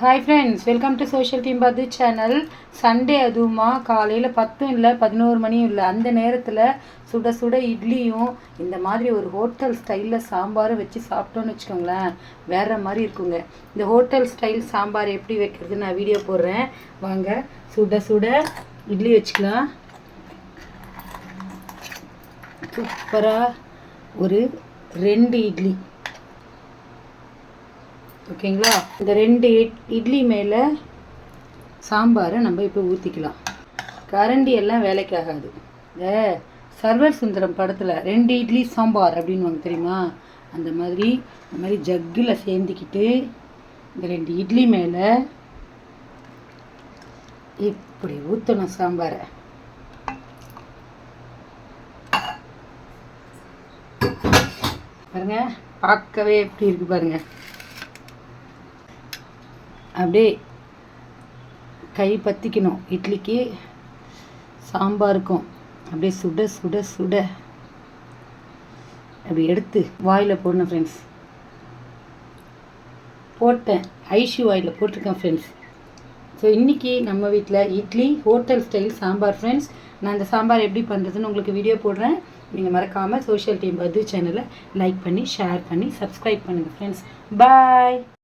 Hi friends welcome to social team channel Sunday அதுவுமா காலையில் பத்தும் இல்லை பதினோரு மணியும் இல்லை. அந்த நேரத்தில் சுட சுட இட்லியும் இந்த மாதிரி ஒரு ஹோட்டல் ஸ்டைலில் சாம்பாரும் வச்சு சாப்பிட்டோன்னு வச்சுக்கோங்களேன். வேறு மாதிரி இருக்குங்க. இந்த ஹோட்டல் ஸ்டைல் சாம்பார் எப்படி வைக்கிறது நான் வீடியோ போடுறேன். வாங்க சுட சுட இட்லி வச்சுக்கலாம். சூப்பராக ஒரு ரெண்டு இட்லி. ஓகேங்களா? இந்த ரெண்டு இட்- இட்லி மேலே சாம்பாரை நம்ம இப்போ ஊற்றிக்கலாம் கரண்டி எல்லாம் வேலைக்கு ஆகாது இந்த சர்வர் சுந்தரம் படத்தில் ரெண்டு இட்லி சாம்பார் அப்படின்னு தெரியுமா? அந்த மாதிரி இந்த மாதிரி ஜக்கில் சேர்ந்துக்கிட்டு இந்த ரெண்டு இட்லி மேலே இப்படி ஊற்றணும் சாம்பாரை. பாருங்க பார்க்கவே எப்படி இருக்கு பாருங்க. அப்படியே கை பற்றிக்கணும் இட்லிக்கு சாம்பாருக்கும். அப்படியே சுட சுட சுட. அப்படி எடுத்து வாயில் போடணும் ஃப்ரெண்ட்ஸ் போட்டேன். ஐஷு வாயில் போட்டிருக்கேன் ஃப்ரெண்ட்ஸ் ஸோ இன்றைக்கி நம்ம வீட்டில் idli hotel style sambar friends நான் அந்த சாம்பார் எப்படி பண்ணுறதுன்னு உங்களுக்கு வீடியோ போடுறேன். நீங்கள் மறக்காமல் சோஷியல் டீம் பது சேனலை லைக் பண்ணி ஷேர் பண்ணி சப்ஸ்கிரைப் பண்ணுங்கள் ஃப்ரெண்ட்ஸ் பாய்